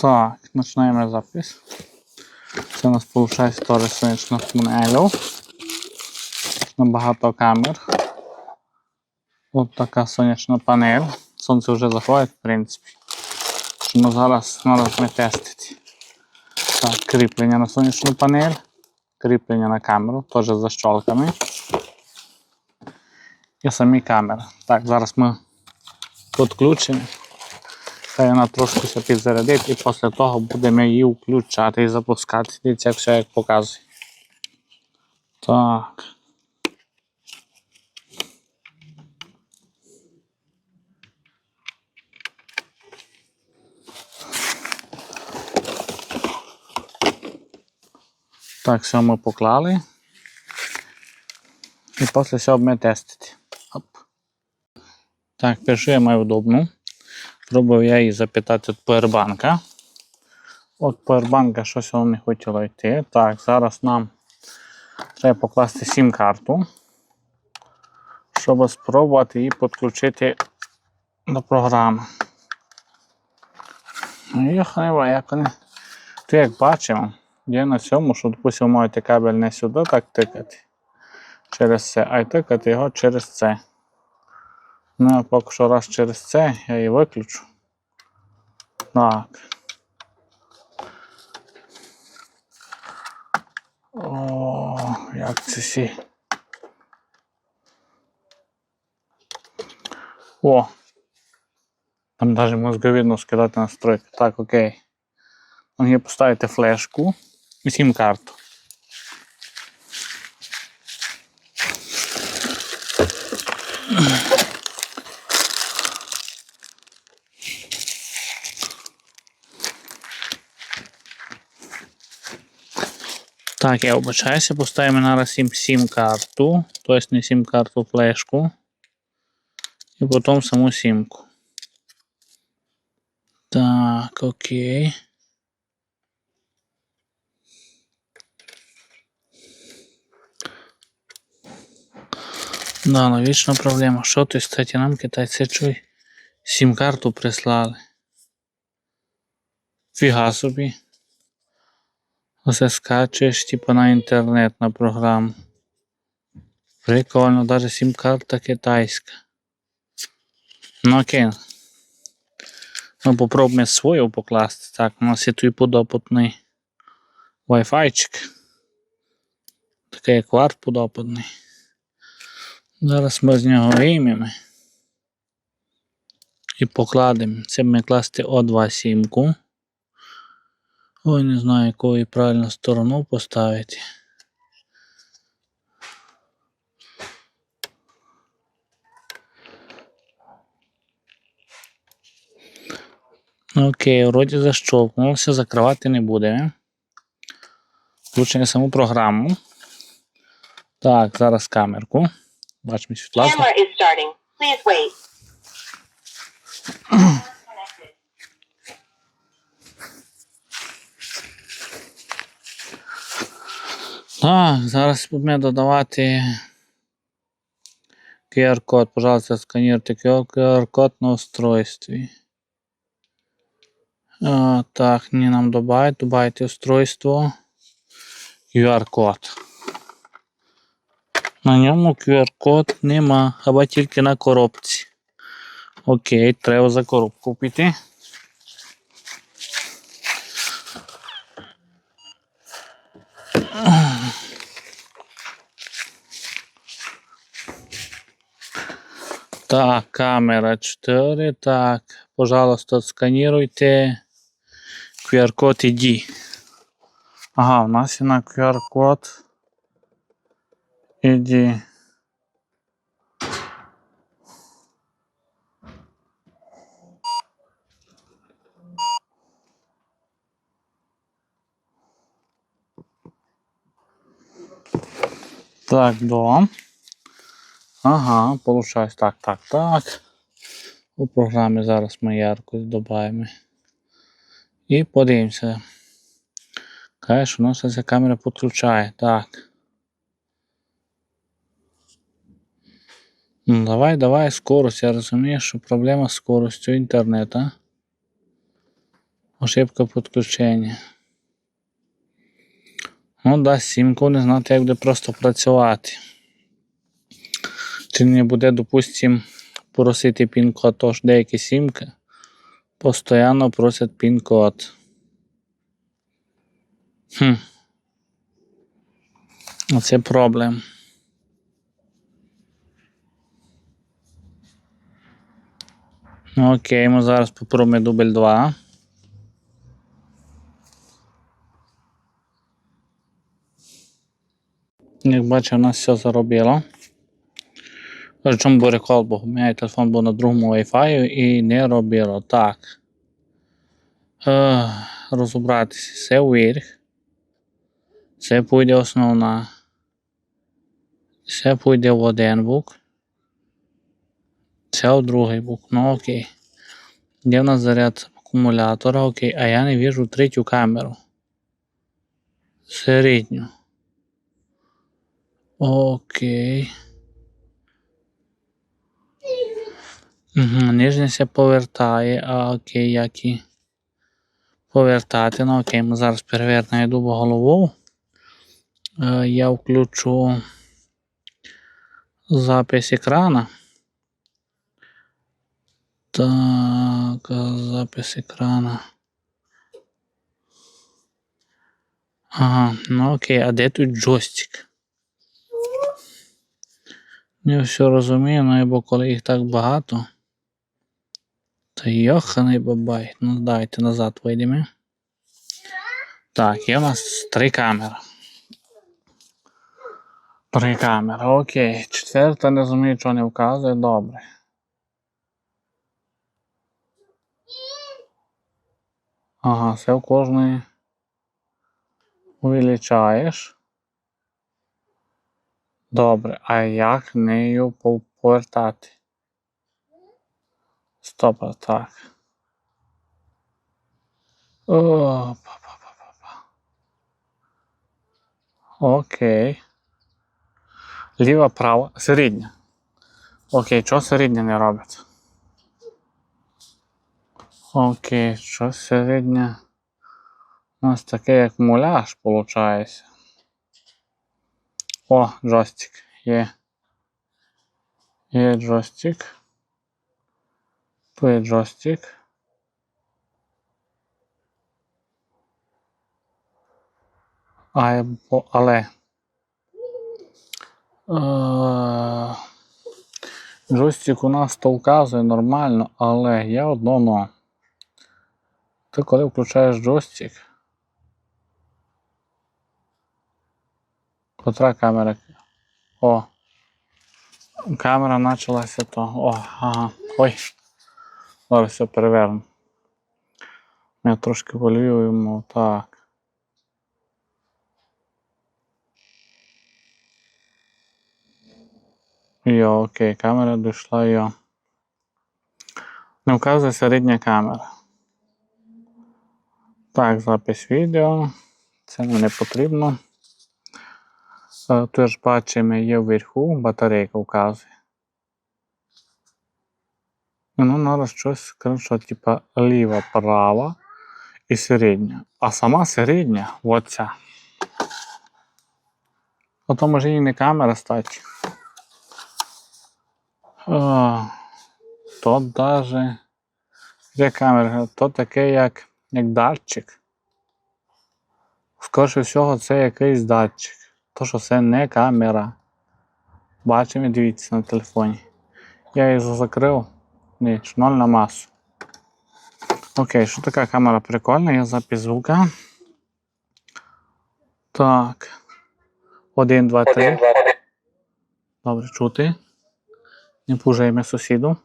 Так, починаємо запис. Це у нас виходить теж сонячна панель. На камер. От така сонячна панель. Сонце вже заходить, в принципі. Ну, зараз треба тестити. Так, кріплення на сонячну панель, кріплення на камеру, теж з защолками. І самі камери. Так, зараз ми підключимо. Хай вона трошки ще підзарядить і після того будемо її включати і запускати. Дивіться, все як показує. Так. Так, все ми поклали. І після цього ми тестити. Оп. Так, першу я маю удобну. Пробував я її запитати від поwerbanka. От поwerbanka щось воно не хотіло йти. Так, зараз нам треба покласти сім-карту, щоб спробувати її підключити до програми. Ну, Йоханева, як вони. То як бачимо, є на цьому, що, допустимо, маєте кабель не сюди так тикати через це, а й тикати його через це. Ну, поки що раз через це я її виключу. Так. О, як це сі. О! Там навіть мозговідно скидати настройки. Так, окей. Мені поставити флешку і сім-карту. Так, я вибачаюся, поставимо зараз сім сім-карту, тобто не сім-карту, флешку. І потім саму сімку. Так, окей. Да, ну проблема. Що ти, кстати, нам китайці чуй? Сім-карту прислали. Фіга собі. Оце скачуєш, типу, на інтернет на програму. Прикольно, навіть сім-карта китайська. Ну окей. Ми попробуємо свою покласти. Так, у нас є тут подопитний Wi-Fi. Такий як варт подопитний. Зараз ми з нього виймемо і покладемо. Це ми класти О2 сімку. Ой, не знаю, якою правильно сторону поставити. Окей, вроді защолкнулося, закривати не будемо. Включення саму програму. Так, зараз камерку. Бачимо світла. Camera is starting. Please wait. Так, зараз будемо додавати QR-код. Пожалуйста, сканіруйте QR-код на устройстві. А, так, не нам добавить. Добавити устройство. QR-код. На ньому QR-код нема, або тільки на коробці. Окей, треба за коробку піти. Так, камера 4. Так, пожалуйста, сканіруйте QR-код ID. Ага, у нас є на QR-код ID. Так, до. Ага, получається. Так, так, так. У програмі зараз ми яркость додаємо. І подивимося. Що у нас ця камера підключає. Так. Ну, давай, давай, скорость. Я розумію, що проблема з скоростю інтернету. Ошибка підключення. Ну, дасть сімку, не знати, як буде просто працювати. Чи не буде, допустим, просити пін-код, тож деякі сімки постійно просять пін-код. Хм. Оце проблем. Окей, ми зараз попробуємо дубль 2. Як бачите, у нас все заробило. Чому був рекол, бо у мене телефон був на другому Wi-Fi і не робило. Так. Е, розібратися. Це вверх. Це пойде основна. Це пойде в один бук. Це в другий бук. Ну окей. Де в нас заряд акумулятора? Окей. А я не вижу третю камеру. Середню. Окей. Угу, нижня се повертає, а окей, як і повертати. Ну окей, ми зараз перевернемо йду голову. Е, я включу запис екрана. Так, е, запис екрана. Ага, ну окей, а де тут джойстик? Не все розумію, ну бо коли їх так багато. Та йоханий бабай. Ну давайте назад вийдемо. Так, є у нас три камери. Три камери, окей. Четверта не розумію, що не вказує, добре. Ага, все в кожної увеличаєш. Добре, а як нею пов- повертати? Стоп, так. О, па-па-па-па-па. Окей. Ліва, права, середня. Окей, що середня не робить? Окей, що середня? У нас таке як муляж, виходить. О, джойстик. Є. Є джойстик. Тут є джойстик. А, я бо- але. Е, Джойстик у нас то вказує нормально, але є одно но. Ти коли включаєш джойстик. Котра камера? О. Камера почалася то. О, ага. Ой. Зараз все переверну. Я трошки волюємо. Так. Йо, окей, камера дійшла йо. Не вказує середня камера. Так, запис відео. Це не потрібно. Е, Теж бачимо, є вверху батарейка вказує. Ну, треба щось що типа ліва, права і середня. А сама середня оця. Ото може і не камера стати. О, то даже. Де камера? То таке як, як датчик. Скоріше всього, це якийсь датчик. То, що це не камера. Бачимо, дивіться на телефоні. Я її закрив. Ні, ноль на масу. Окей, що така камера прикольна, є запис звука. Так. Один, два, три. Добре чути. Не пужаємо сусіду.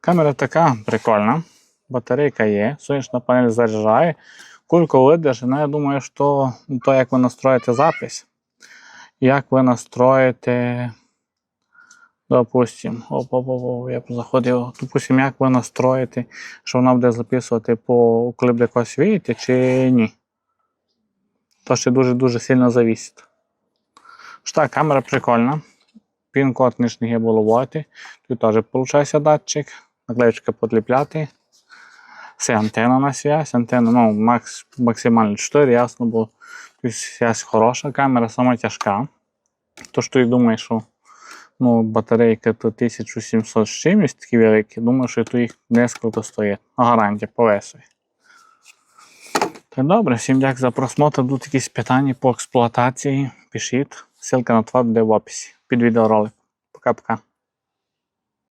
Камера така прикольна. Батарейка є, сонячна панель заряджає. Кульку ну я думаю, що то, як ви настроїте запис, як ви настроїте, допустим, оп, оп, оп, оп, я заходив, допустим, як ви настроїте, що вона буде записувати по коли буде якось вийти, чи ні. То ще дуже-дуже сильно завісить. Так, камера прикольна. Пін-код було вводити. Тут теж виходить датчик, наклеючки подліпляти. Це антенна на связь, антенна, ну, макс, максимально 4, ясно, бо связь хороша, камера сама тяжка. То, що я думаю, що ну, батарейка то 1700 з чимось такі великі, думаю, що тут їх несколько стоїть. Ну, гарантія повесує. Так добре, всім дякую за просмотр. Будуть якісь питання по експлуатації. Пишіть. Ссылка на това буде в описі під відеоролик. Пока-пока.